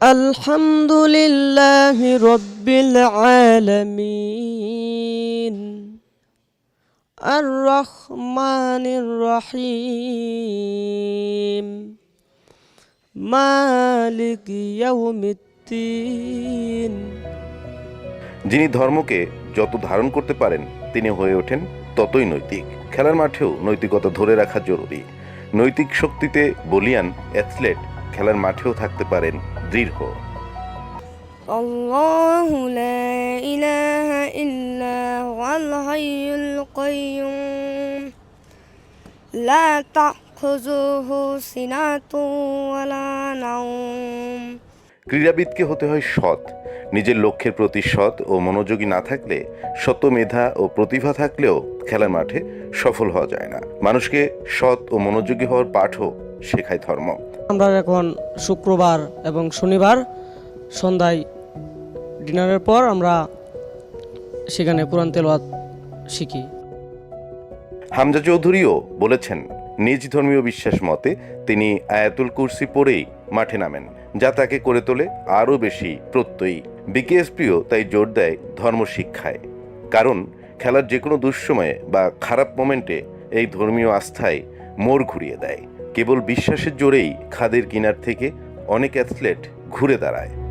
الحمد لله رب العالمين الرحمن الرحيم مالك يوم الدين যিনি ধর্মকে যত ধারণ করতে পারেন তিনি হয়ে ওঠেন ততই নৈতিক খেলার মাঠেও নৈতিকতা ধরে রাখা জরুরি নৈতিক শক্তিতে বলিয়ান অ্যাথলেট খেলার মাঠেও থাকতে পারেন দৃঢ় الله لا إله إلا هو الحي القيوم لا تأخذه سنة ولا نوم ক্রীড়াবিদকে হতে হয় সৎ নিজের লক্ষ্যের প্রতি সৎ ও মনোযোগী না থাকলে শত মেধা ও প্রতিভা থাকলেও খেলার মাঠে সফল হওয়া যায় না মানুষকে সৎ ও মনোযোগী হওয়ার পাঠও শেখায় ধর্ম আমরা এখন শুক্রবার এবং শনিবার সন্ধ্যায় ডিনারের পর আমরা সেখানে কোরআন তেলাওয়াত শিখি। হামজা চৌধুরীও বলেছেন, নিজ ধর্মীয় বিশ্বাস মতে তিনি আয়াতুল কুরসি পড়েই মাঠে নামেন, যা তাকে করে তোলে আরও বেশি প্রত্যয়ী। বিকেএসপিও তাই জোর দেয় ধর্ম শিক্ষায় কারণ, খেলার যে কোনো দুঃসময়ে বা খারাপ মোমেন্টে এই ধর্মীয় আস্থায় মোড় ঘুরিয়ে দেয়। কেবল বিশ্বাসের জোরেই খাদের কিনার থেকে অনেক অ্যাথলেট ঘুরে দাঁড়ায়।